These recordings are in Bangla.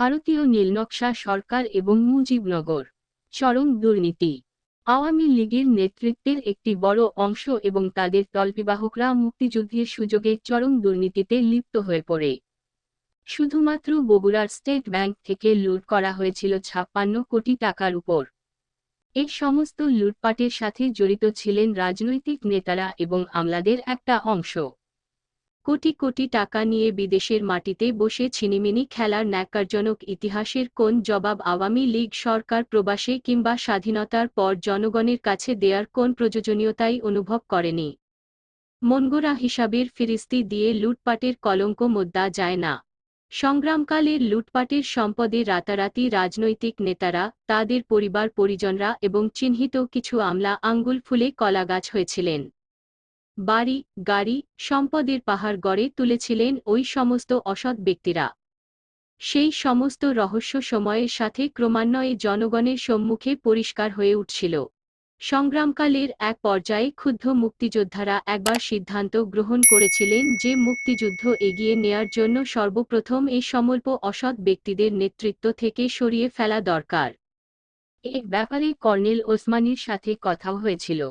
ভারতীয় নীলনকশা সরকার এবং মুজিবনগর চরম দুর্নীতি। আওয়ামী লীগের নেতৃত্বের একটি বড় অংশ এবং তাদের তলবিবাহকরা মুক্তিযুদ্ধের সুযোগে চরম দুর্নীতিতে লিপ্ত হয়ে পড়ে। শুধুমাত্র বগুড়ার স্টেট ব্যাংক থেকে লুট করা হয়েছিল ছাপ্পান্ন কোটি টাকার উপর। এই সমস্ত লুটপাটের সাথে জড়িত ছিলেন রাজনৈতিক নেতারা এবং আমলাদের একটা অংশ। কোটি কোটি টাকা নিয়ে বিদেশের মাটিতে বসে ছিনিমিনি খেলার ন্যাক্কারজনক ইতিহাসের কোন জবাব আওয়ামী লীগ সরকার প্রবাসে কিংবা স্বাধীনতার পর জনগণের কাছে দেয়ার কোন প্রয়োজনীয়তাই অনুভব করেনি? মনগোরা হিসাবের ফিরিস্তি দিয়ে লুটপাটের কলঙ্ক মোদ্দা যায় না। সংগ্রামকালের লুটপাটের সম্পদে রাতারাতি রাজনৈতিক নেতারা, তাদের পরিবার পরিজনরা এবং চিহ্নিত কিছু আমলা আঙ্গুল ফুলে কলাগাছ হয়েছিলেন। বাড়ি, গাড়ি, সম্পদের পাহাড় গড়ে তুলেছিলেন ওই সমস্ত অসৎ ব্যক্তিরা। সেই সমস্ত রহস্য সময়ের সাথে ক্রমান্বয়ে জনগণের সম্মুখে পরিষ্কার হয়ে উঠছিল। সংগ্রামকালের এক পর্যায়ে ক্ষুব্ধ মুক্তিযোদ্ধারা একবার সিদ্ধান্ত গ্রহণ করেছিলেন যে মুক্তিযুদ্ধ এগিয়ে নেয়ার জন্য সর্বপ্রথম এই সমল্প অসৎ ব্যক্তিদের নেতৃত্ব থেকে সরিয়ে ফেলা দরকার। এ ব্যাপারে কর্নেল ওসমানীর সাথে কথাও হয়েছিল।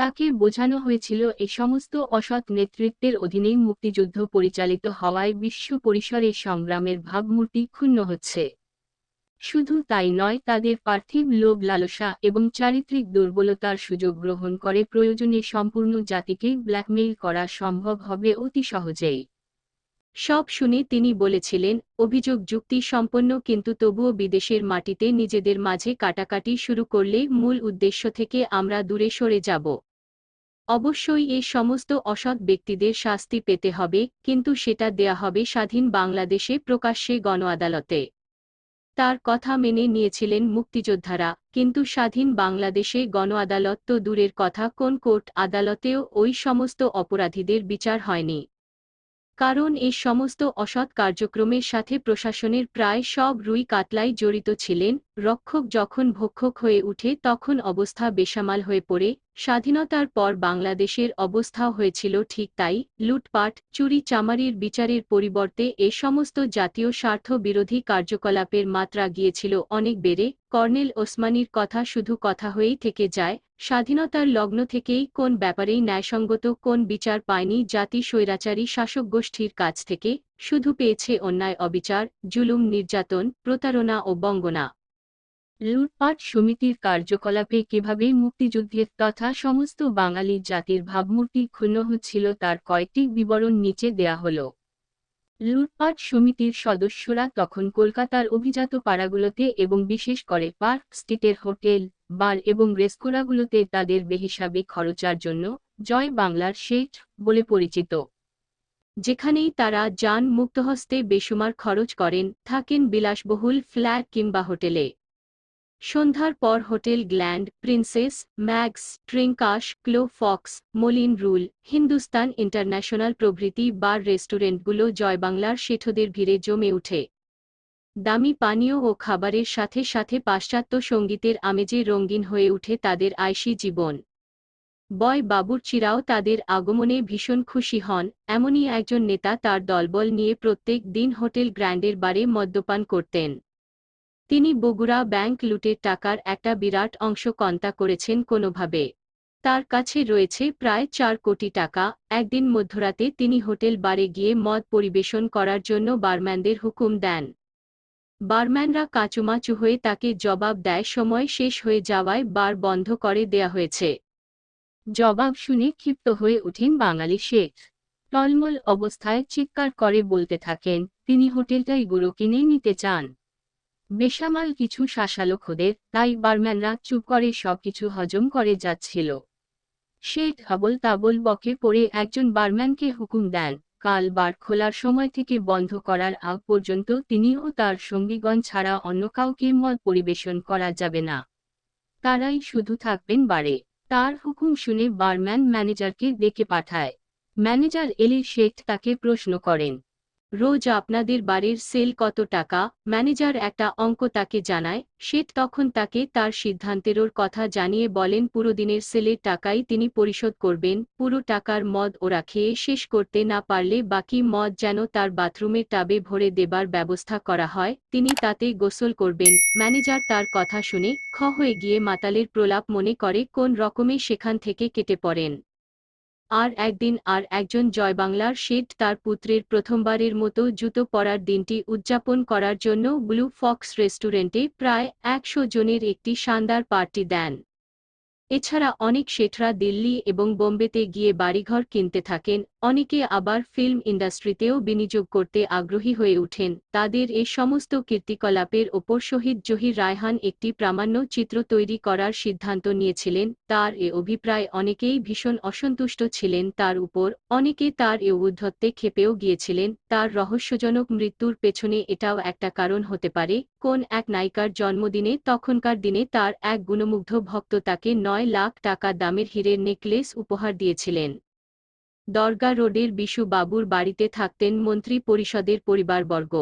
তাকে বোঝানো হয়েছিল এ সমস্ত অসৎ নেতৃত্বের অধীনেই মুক্তিযুদ্ধ পরিচালিত হওয়ায় বিশ্ব পরিসরে সংগ্রামের ভাবমূর্তি ক্ষুণ্ণ হচ্ছে। শুধু তাই নয়, তাদের পার্থিব লোভ লালসা এবং চারিত্রিক দুর্বলতার সুযোগ গ্রহণ করে প্রয়োজনে সম্পূর্ণ জাতিকে ব্ল্যাকমেইল করা সম্ভব হবে অতি সহজেই। সব শুনে তিনি বলেছিলেন, অভিযোগ যুক্তি সম্পন্ন কিন্তু তবুও বিদেশের মাটিতে নিজেদের মাঝে কাটাকাটি শুরু করলে মূল উদ্দেশ্য থেকে আমরা দূরে সরে যাব। অবশ্যই এই সমস্ত অসৎ ব্যক্তিদের শাস্তি পেতে হবে, কিন্তু সেটা দেয়া হবে স্বাধীন বাংলাদেশে প্রকাশ্যে গণ আদালতে তার কথা মেনে নিয়েছিলেন মুক্তিযোদ্ধারা, কিন্তু স্বাধীন বাংলাদেশে গণ আদালত তো দূরের কথা, কোন কোর্ট আদালতেও ওই সমস্ত অপরাধীদের বিচার হয়নি। কারণ এই সমস্ত অসৎ কার্যক্রমের সাথে প্রশাসনের প্রায় সব রুই কাতলাই জড়িত ছিলেন, রক্ষক যখন ভক্ষক হয়ে উঠে তখন অবস্থা বেসামাল হয়ে পড়ে স্বাধীনতার পর বাংলাদেশের অবস্থাও হয়েছিল ঠিক তাই লুটপাট, চুরি চামারির বিচারের পরিবর্তে এ সমস্ত জাতীয় স্বার্থ বিরোধী কার্যকলাপের মাত্রা গিয়েছিল অনেক বেড়ে। কর্নেল ওসমানীর কথা শুধু কথা হয়েই থেকে যায়, স্বাধীনতার লগ্ন থেকেই কোন ব্যাপারেই ন্যায়সঙ্গত কোন বিচার পায়নি জাতি স্বৈরাচারী শাসক গোষ্ঠীর কাছ থেকে, শুধু পেয়েছে অন্যায় অবিচার, জুলুম, নির্যাতন, প্রতারণা ও বঙ্গনা। লুটপাট সমিতির কার্যকলাপে কীভাবে মুক্তিযুদ্ধের তথা সমস্ত বাঙালি জাতির ভাবমূর্তি ক্ষুণ্ণ হচ্ছিল তার কয়েকটি বিবরণ নিচে দেয়া হল। লুটপাট সমিতির সদস্যরা তখন কলকাতার অভিজাত পাড়াগুলোতে এবং বিশেষ করে পার্ক স্ট্রিটের হোটেল, বার এবং রেস্তোরাঁগুলোতে তাদের বেহিসাবে খরচার জন্য জয় বাংলার শেঠ বলে পরিচিত। যেখানেই তারা যান মুক্তহস্তে বেসুমার খরচ করেন, থাকেন বিলাসবহুল ফ্ল্যাট কিংবা হোটেলে। সন্ধ্যার পর হোটেল গ্ল্যান্ড, প্রিন্সেস ম্যাক্স ট্রিঙ্কাশ ক্লো Fox, Moulin Rouge, Hindustan International প্রভৃতি বার রেস্টুরেন্টগুলো জয়বাংলার শেঠদের ভিড়ে জমে উঠে দামি পানীয় ও খাবারের সাথে সাথে পাশ্চাত্য সঙ্গীতের আমেজে রঙিন হয়ে উঠে তাদের আয়সী জীবন। বয় বাবুরচিরাও তাদের আগমনে ভীষণ খুশি হন, এমনই একজন নেতা তার দলবল নিয়ে প্রত্যেক দিন হোটেল গ্র্যান্ডের বারে মদ্যপান করতেন। তিনি বগুড়া ব্যাংক লুটের টাকার একটা বিরাট অংশ কন্তা করেছেন কোনোভাবে। তার কাছে রয়েছে প্রায় চার কোটি টাকা। একদিন মধ্যরাতে তিনি হোটেল বারে গিয়ে মদ পরিবেশন করার জন্য বারম্যানদের হুকুম দেন। বারম্যানরা কাঁচুমাচু হয়ে তাকে জবাব দেয়, সময় শেষ হয়ে যাওয়ায় বার বন্ধ করে দেয়া হয়েছে। জবাব শুনে ক্ষিপ্ত হয়ে উঠেন বাঙালি শেখ। টলমল অবস্থায় চিৎকার করে বলতে থাকেন, তিনি হোটেলটাই গুঁড়ো কিনে নিতে চান। বেসামাল কিছু শাসালো খোদের, তাই বারম্যানরা চুপ করে সবকিছু হজম করে যাচ্ছিল। শেখ হাবল তাবল বকে পড়ে একজন বারম্যানকে হুকুম দেন, কাল বার খোলার সময় থেকে বন্ধ করার আগ পর্যন্ত তিনিও তার সঙ্গীগণ ছাড়া অন্য কাউকে মদ পরিবেশন করা যাবে না। তারাই শুধু থাকবেন বারে। তার হুকুম শুনে বারম্যান ম্যানেজারকে ডেকে পাঠায়। ম্যানেজার এলে শেখ তাকে প্রশ্ন করেন রোজ আপনাদের বাড়ির সেল কত টাকা? ম্যানেজার একটা অঙ্ক তাকে জানায় শেঠ তখন তাকে তার সিদ্ধান্তেরও কথা জানিয়ে বলেন, পুরো দিনের সেলের টাকাই তিনি পরিশোধ করবেন, পুরো টাকার মদ ওরা খেয়ে শেষ করতে না পারলে বাকি মদ যেন তার বাথরুমের টাবে ভরে দেবার ব্যবস্থা করা হয়, তিনি তাতে গোসল করবেন। ম্যানেজার তার কথা শুনে খ হয়ে গিয়ে মাতালের প্রলাপ মনে করে কোন রকমে সেখান থেকে কেটে পড়েন। আর একদিন আর একজন জয় বাংলার শেঠ তার পুত্রের প্রথমবারের মতো জুতো পরার দিনটি উদযাপন করার জন্য ব্লু ফক্স রেস্টুরেন্টে প্রায় একশো জনের একটি শানদার পার্টি দেন। এছাড়া অনেক শেঠরা দিল্লি এবং বোম্বেতে গিয়ে বাড়িঘর কিনতে থাকেন অনেকে আবার ফিল্ম ইন্ডাস্ট্রিতেও বিনিয়োগ করতে আগ্রহী হয়ে ওঠেন। তাদের এ সমস্ত কীর্তিকলাপের ওপর শহীদ জহির রায়হান একটি প্রামাণ্য চিত্র তৈরি করার সিদ্ধান্ত নিয়েছিলেন। তার এ অভিপ্রায় অনেকেই ভীষণ অসন্তুষ্ট ছিলেন। তার উপর অনেকে তার এ উদ্ধত্তে খেপেও গিয়েছিলেন। তার রহস্যজনক মৃত্যুর পেছনে এটাও একটা কারণ হতে পারে, কোন এক নায়িকার জন্মদিনে তখনকার দিনে তার এক গুণমুগ্ধ ভক্ত তাকে নয় লাখ টাকা দামের হীরের নেকলেস উপহার দিয়েছিলেন। দরগা রোডের বিশু বাবুর বাড়িতে থাকতেন মন্ত্রী পরিষদের পরিবারবর্গ।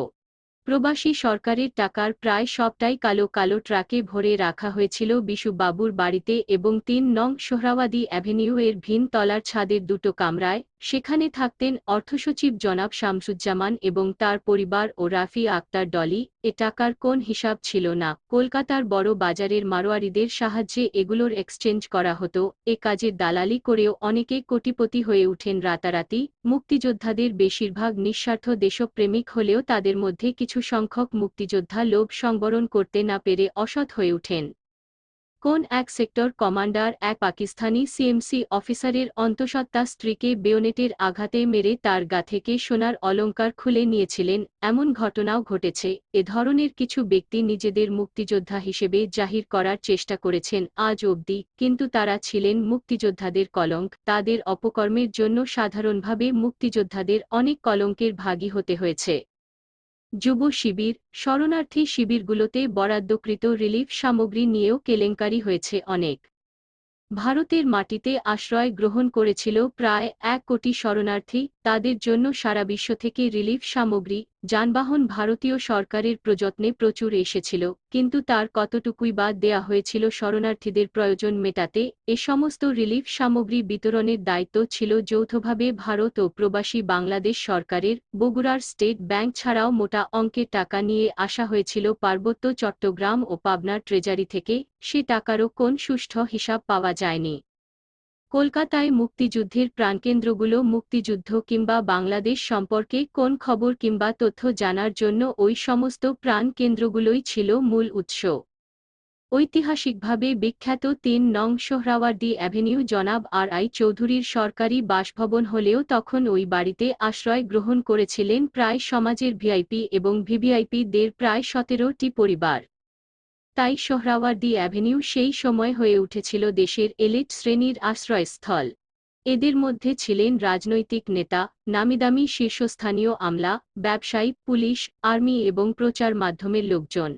প্রবাসী সরকারের টাকার প্রায় সবটাই কালো কালো ট্রাকে ভরে রাখা হয়েছিল বিশু বাবুর বাড়িতে এবং তিন নং সোহরাওয়াদী অ্যাভিনিউ এর ভিন তলার ছাদের দুটো কামরায় সেখানে থাকতেন অর্থসচিব জনাব শামসুজ্জামান এবং তার পরিবার ও রাফি আক্তার ডলি এ টাকার কোন হিসাব ছিল না। কলকাতার বড় বাজারের মারোয়ারিদের সাহায্যে এগুলোর এক্সচেঞ্জ করা হতো। এ কাজের দালালি করেও অনেকে কোটিপতি হয়ে উঠেন রাতারাতি। মুক্তিযোদ্ধাদের বেশিরভাগ নিঃস্বার্থ দেশপ্রেমিক হলেও তাদের মধ্যে কিছু সংখ্যক মুক্তিযোদ্ধা লোভ সংবরণ করতে না পেরে অসৎ হয়ে ওঠেন। কোন এক সেক্টর কমান্ডার এক পাকিস্তানি সিএমসি অফিসারের অন্তঃসত্ত্বা স্ত্রীকে বেয়োনেটের আঘাতে মেরে তার গা থেকে সোনার অলঙ্কার খুলে নিয়েছিলেন, এমন ঘটনাও ঘটেছে। এ ধরনের কিছু ব্যক্তি নিজেদের মুক্তিযোদ্ধা হিসেবে জাহির করার চেষ্টা করেছেন আজ অবধি, কিন্তু তারা ছিলেন মুক্তিযোদ্ধাদের কলঙ্ক। তাদের অপকর্মের জন্য সাধারণভাবে মুক্তিযোদ্ধাদের অনেক কলঙ্কের ভাগী হতে হয়েছে। যুব শিবির, শরণার্থী শিবিরগুলোতে বরাদ্দকৃত রিলিফ সামগ্রী নিয়েও কেলেঙ্কারি হয়েছে অনেক। ভারতের মাটিতে আশ্রয় গ্রহণ করেছিল প্রায় এক কোটি শরণার্থী, তাদের জন্য সারা বিশ্ব থেকে রিলিফ সামগ্রী যানবাহন ভারতীয় সরকারের প্রযত্নে প্রচুর এসেছিল, কিন্তু তার কতটুকুই বাদ দেয়া হয়েছিল শরণার্থীদের প্রয়োজন মেটাতে, এ সমস্ত রিলিফ সামগ্রী বিতরণের দায়িত্ব ছিল যৌথভাবে ভারত ও প্রবাসী বাংলাদেশ সরকারের, বগুড়ার স্টেট ব্যাংক ছাড়াও মোটা অঙ্কের টাকা নিয়ে আসা হয়েছিল পার্বত্য চট্টগ্রাম ও পাবনার ট্রেজারি থেকে, সে টাকারও কোন সুষ্ঠ হিসাব পাওয়া যায়নি। কলকাতায় মুক্তিযুদ্ধের প্রাণকেন্দ্রগুলো মুক্তিযুদ্ধ কিংবা বাংলাদেশ সম্পর্কে কোন খবর কিংবা তথ্য জানার জন্য ওই সমস্ত প্রাণকেন্দ্রগুলোই ছিল মূল উৎস। ঐতিহাসিকভাবে বিখ্যাত তিন নং সোহরাওয়ার্দী অ্যাভিনিউ জনাব আর আই চৌধুরীর সরকারি বাসভবন হলেও তখন ওই বাড়িতে আশ্রয় গ্রহণ করেছিলেন প্রায় সমাজের ভিআইপি এবং ভিভিআইপিদের প্রায় সতেরোটি পরিবার। তাই সোহরাওয়ার্দি অ্যাভিনিউ সেই সময় হয়ে উঠেছিল দেশের এলিট শ্রেণির আশ্রয়স্থল। এদের মধ্যে ছিলেন রাজনৈতিক নেতা, নামিদামি শীর্ষস্থানীয় আমলা, ব্যবসায়ী, পুলিশ, আর্মি এবং প্রচার মাধ্যমের লোকজন।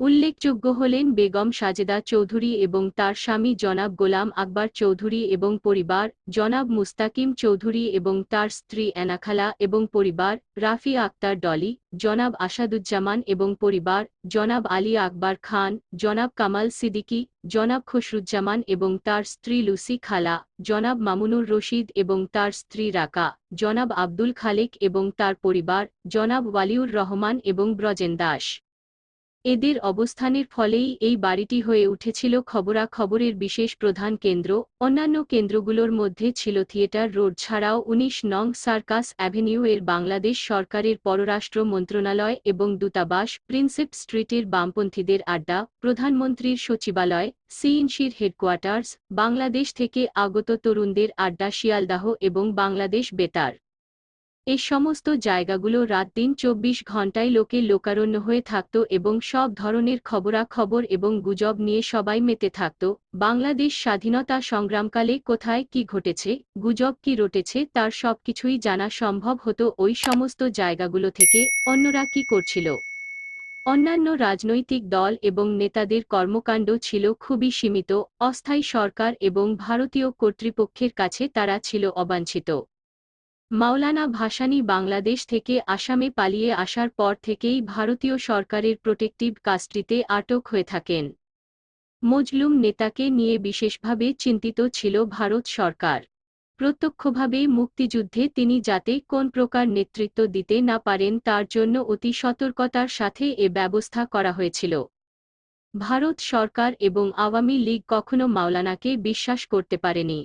উল্লেখযোগ্য হলেন বেগম সাজেদা চৌধুরী এবং তার স্বামী জনাব গোলাম আকবর চৌধুরী এবং পরিবার, জনাব মুস্তাকিম চৌধুরী এবং তার স্ত্রী এনাখালা এবং পরিবার, রাফি আক্তার ডলি, জনাব আসাদুজ্জামান এবং পরিবার, জনাব আলী আকবর খান, জনাব কামাল সিদ্দিকী, জনাব খসরুজ্জামান এবং তার স্ত্রী লুসি খালা, জনাব মামুনুর রশিদ এবং তার স্ত্রী রাকা, জনাব আব্দুল খালেক এবং তার পরিবার, জনাব ওয়ালিউর রহমান এবং ব্রজেন দাস। এদের অবস্থানের ফলেই এই বাড়িটি হয়ে উঠেছিল খবরাখবরের বিশেষ প্রধান কেন্দ্র। অন্যান্য কেন্দ্রগুলোর মধ্যে ছিল থিয়েটার রোড। ছাড়াও ১৯ নং সার্কাস অ্যাভিনিউ এর বাংলাদেশ সরকারের পররাষ্ট্র মন্ত্রণালয় এবং দূতাবাস প্রিন্সেপ স্ট্রিটের বামপন্থীদের আড্ডা। প্রধানমন্ত্রীর সচিবালয় সিইনসির হেডকোয়ার্টার্স, বাংলাদেশ থেকে আগত তরুণদের আড্ডা, শিয়ালদাহ এবং বাংলাদেশ বেতার। এ সমস্ত জায়গাগুলো রাত দিন চব্বিশ ঘণ্টায় লোকে লোকারণ্য হয়ে থাকত এবং সব ধরনের খবরাখবর এবং গুজব নিয়ে সবাই মেতে থাকত। বাংলাদেশ স্বাধীনতা সংগ্রামকালে কোথায় কি ঘটেছে, গুজব কি রটেছে তার সবকিছুই জানা সম্ভব হতো ওই সমস্ত জায়গাগুলো থেকে। অন্যরা কি করছিল? অন্যান্য রাজনৈতিক দল এবং নেতাদের কর্মকাণ্ড ছিল খুবই সীমিত। অস্থায়ী সরকার এবং ভারতীয় কর্তৃপক্ষের কাছে তারা ছিল অবাঞ্ছিত। মাওলানা ভাসানী বাংলাদেশ থেকে আসামে পালিয়ে আসার পর থেকেই ভারতীয় সরকারের প্রোটেক্টিভ কাস্ট্রিতে আটক হয়ে থাকেন। মজলুম নেতাকে নিয়ে বিশেষভাবে চিন্তিত ছিল ভারত সরকার। প্রত্যক্ষভাবে মুক্তিযুদ্ধে তিনি যাতে কোন প্রকার নেতৃত্ব দিতে না পারেন তার জন্য অতি সতর্কতার সাথে এ ব্যবস্থা করা হয়েছিল। ভারত সরকার এবং আওয়ামী লীগ কখনো মাওলানাকে বিশ্বাস করতে পারেনি।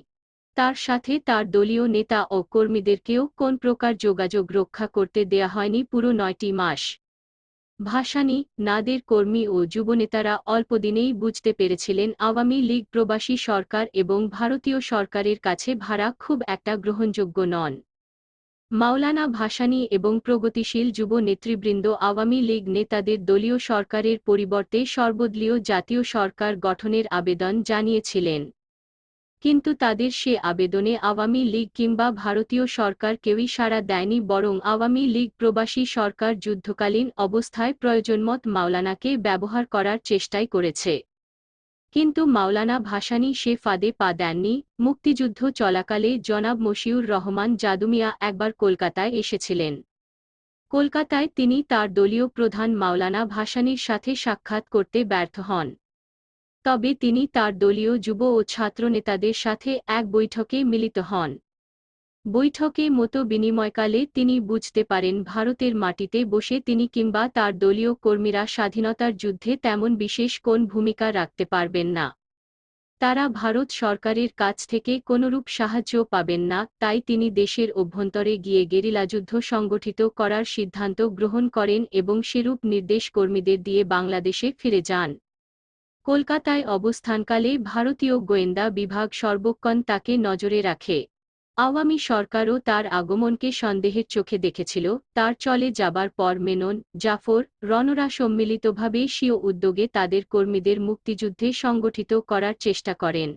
তার সাথে তার দলীয় নেতা ও কর্মীদেরকেও কোন প্রকার যোগাযোগ রক্ষা করতে দেয়া হয়নি পুরো নয়টি মাস। ভাসানী, নাদের কর্মী ও যুবনেতারা অল্পদিনেই বুঝতে পেরেছিলেন আওয়ামী লীগ প্রবাসী সরকার এবং ভারতীয় সরকারের কাছে ভাড়া খুব একটা গ্রহণযোগ্য নন। মাওলানা ভাসানী এবং প্রগতিশীল যুব নেতৃবৃন্দ আওয়ামী লীগ নেতাদের দলীয় সরকারের পরিবর্তে সর্বদলীয় জাতীয় সরকার গঠনের আবেদন জানিয়েছিলেন। কিন্তু তাদের সে আবেদনে আওয়ামী লীগ কিংবা ভারতীয় সরকার কেউই সাড়া দেয়নি, বরং আওয়ামী লীগ প্রবাসী সরকার যুদ্ধকালীন অবস্থায় প্রয়োজনমত মাওলানাকে ব্যবহার করার চেষ্টাই করেছে। কিন্তু মাওলানা ভাসানী সে ফাঁদে পা দেননি। মুক্তিযুদ্ধ চলাকালে জনাব মশিউর রহমান জাদুমিয়া একবার কলকাতায় এসেছিলেন। কলকাতায় তিনি তার দলীয় প্রধান মাওলানা ভাসানীর সাথে সাক্ষাৎ করতে ব্যর্থ হন। তবে তিনি তার দলীয় যুব ও ছাত্রনেতাদের সাথে এক বৈঠকে মিলিত হন। বৈঠকে মতো বিনিময়কালে তিনি বুঝতে পারেন ভারতের মাটিতে বসে তিনি কিংবা তার দলীয় কর্মীরা স্বাধীনতার যুদ্ধে তেমন বিশেষ কোন ভূমিকা রাখতে পারবেন না। তারা ভারত সরকারের কাছ থেকে কোনরূপ সাহায্য পাবেন না, তাই তিনি দেশের অভ্যন্তরে গিয়ে গেরিলাযুদ্ধ সংগঠিত করার সিদ্ধান্ত গ্রহণ করেন এবং সেরূপ নির্দেশ কর্মীদের দিয়ে বাংলাদেশে ফিরে যান। কলকাতায় অবস্থানকালে ভারতীয় গোয়েন্দা বিভাগ সর্বক্ষণ তাকে নজরে রাখে। আওয়ামী সরকারও তার আগমনকে সন্দেহের চোখে দেখেছিল। তার চলে যাবার পর মেনন, জাফর, রণরা সম্মিলিতভাবে স্বীয় উদ্যোগে তাদের কর্মীদের মুক্তিযুদ্ধে সংগঠিত করার চেষ্টা করেন।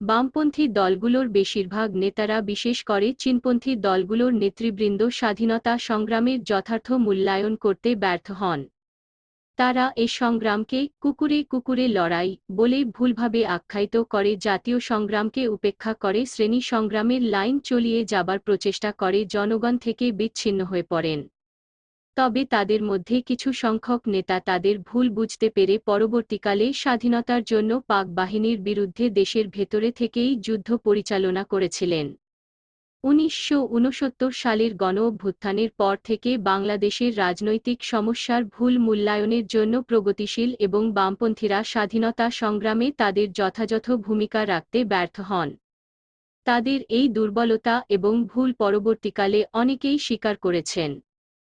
বামপন্থী দলগুলোর বেশিরভাগ নেতারা বিশেষ করে চীনপন্থী দলগুলোর নেতৃবৃন্দ স্বাধীনতা সংগ্রামের যথার্থ মূল্যায়ন করতে ব্যর্থ হন। তারা এ সংগ্রামকে কুকুরে কুকুরে লড়াই বলে ভুলভাবে আখ্যায়িত করে, জাতীয় সংগ্রামকে উপেক্ষা করে, শ্রেণি সংগ্রামের লাইন চলিয়ে যাবার প্রচেষ্টা করে, জনগণ থেকে বিচ্ছিন্ন হয়ে পড়েন। তবে তাদের মধ্যে কিছু সংখ্যক নেতা তাদের ভুল বুঝতে পেরে পরবর্তীকালে স্বাধীনতার জন্য পাক বাহিনীর বিরুদ্ধে দেশের ভেতরে থেকেই যুদ্ধ পরিচালনা করেছিলেন। উনিশশো উনসত্তর সালের গণ অভ্যুত্থানের পর থেকে বাংলাদেশের রাজনৈতিক সমস্যার ভুল মূল্যায়নের জন্য প্রগতিশীল এবং বামপন্থীরা স্বাধীনতা সংগ্রামে তাদের যথাযথ ভূমিকা রাখতে ব্যর্থ হন। তাদের এই দুর্বলতা এবং ভুল পরবর্তীকালে অনেকেই স্বীকার করেছেন।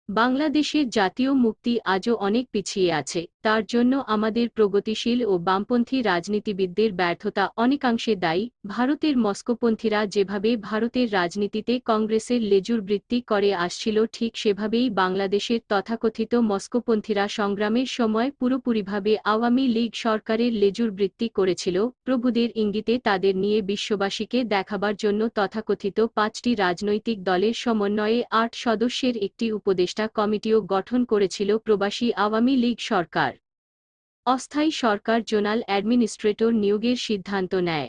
বাংলাদেশের জাতীয় মুক্তি আজও অনেক পিছিয়ে আছে, তার জন্য আমাদের প্রগতিশীল ও বামপন্থী রাজনীতিবিদদের ব্যর্থতা অনেকাংশে দায়ী। ভারতের মস্কোপন্থীরা যেভাবে ভারতের রাজনীতিতে কংগ্রেসের লেজুর বৃত্তি করে আসছিল, ঠিক সেভাবেই বাংলাদেশের তথাকথিত মস্কোপন্থীরা সংগ্রামের সময় পুরোপুরিভাবে আওয়ামী লীগ সরকারের লেজুর বৃত্তি করেছিল। প্রভুদের ইঙ্গিতে তাদের নিয়ে বিশ্ববাসীকে দেখাবার জন্য তথাকথিত পাঁচটি রাজনৈতিক দলের সমন্বয়ে আট সদস্যের একটি উপদেষ্টা কমিটিও গঠন করেছিল প্রবাসী আওয়ামী লীগ সরকার। অস্থায়ী সরকার জোনাল অ্যাডমিনিস্ট্রেটর নিয়োগের সিদ্ধান্ত নেয়।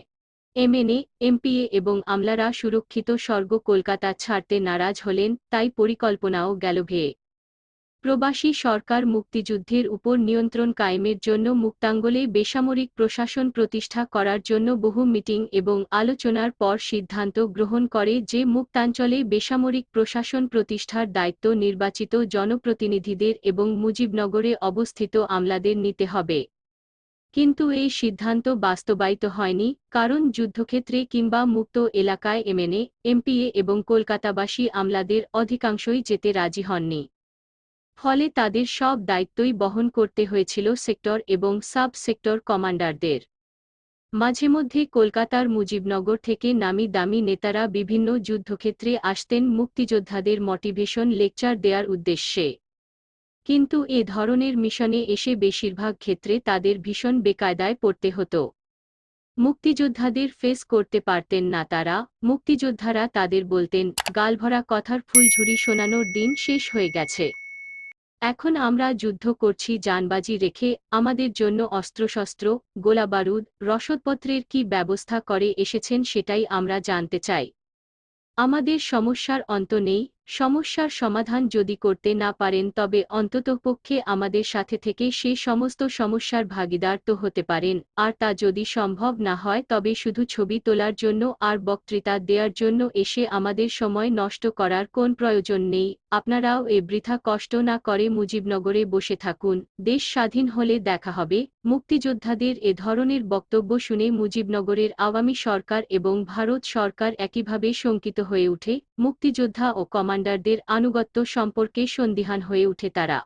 এমএনএ, এমপিএ এবং আমলারা সুরক্ষিত স্বর্গ কলকাতা ছাড়তে নারাজ হলেন, তাই পরিকল্পনাও গেল ভেয়ে প্রবাসী সরকার মুক্তিযুদ্ধের উপর নিয়ন্ত্রণ কায়েমের জন্য মুক্তাঙ্গলে বেসামরিক প্রশাসন প্রতিষ্ঠা করার জন্য বহু মিটিং এবং আলোচনার পর সিদ্ধান্ত গ্রহণ করে যে মুক্তাঞ্চলে বেসামরিক প্রশাসন প্রতিষ্ঠার দায়িত্ব নির্বাচিত জনপ্রতিনিধিদের এবং মুজিবনগরে অবস্থিত আমলাদের নিতে হবে। কিন্তু এই সিদ্ধান্ত বাস্তবায়িত হয়নি, কারণ যুদ্ধক্ষেত্রে কিংবা মুক্ত এলাকায় এমএনএ, এমপিএ এবং কলকাতাবাসী আমলাদের অধিকাংশই যেতে রাজি হননি। ফলে তাদের সব দায়িত্বই বহন করতে হয়েছিল সেক্টর এবং সাব সেক্টর কমান্ডারদের। মাঝে মধ্যে কলকাতার মুজিবনগর থেকে নামি দামি নেতারা বিভিন্ন যুদ্ধক্ষেত্রে আসতেন মুক্তিযোদ্ধাদের মোটিভেশন লেকচার দেওয়ার উদ্দেশ্যে। কিন্তু এ ধরনের মিশনে এসে বেশিরভাগ ক্ষেত্রে তাদের ভীষণ বেকায়দায় পড়তে হতো। মুক্তিযোদ্ধাদের ফেস করতে পারতেন না তারা, মুক্তিযোদ্ধারা তাদের বলতেন, গালভরা কথার ফুলঝুরি শোনানোর দিন শেষ হয়ে গেছে। এখন আমরা যুদ্ধ করছি যানবাজি রেখে, আমাদের জন্য অস্ত্রশস্ত্র, গোলাবারুদ, রসদপত্রের কি ব্যবস্থা করে এসেছেন সেটাই আমরা জানতে চাই। আমাদের সমস্যার অন্ত নেই সমস্যার সমাধান যদি করতে না পারেন তবে অন্ততপক্ষে আমাদের সাথে থেকে সে সমস্ত সমস্যার ভাগিদার তো হতে পারেন। আর তা যদি সম্ভব না হয় তবে শুধু ছবি তোলার জন্য আর বক্তৃতা দেওয়ার জন্য এসে আমাদের সময় নষ্ট করার কোন প্রয়োজন নেই। আপনারাও এ বৃথা কষ্ট না করে মুজিবনগরে বসে থাকুন। দেশ স্বাধীন হলে দেখা হবে। মুক্তিযোদ্ধাদের এ ধরনের বক্তব্য শুনে মুজিবনগরের আওয়ামী সরকার এবং ভারত সরকার একইভাবে শঙ্কিত হয়ে ওঠে। মুক্তিযোদ্ধা ও কমান্ডারদের আনুগত্য সম্পর্কে সন্দিহান হয়ে উঠে তারা।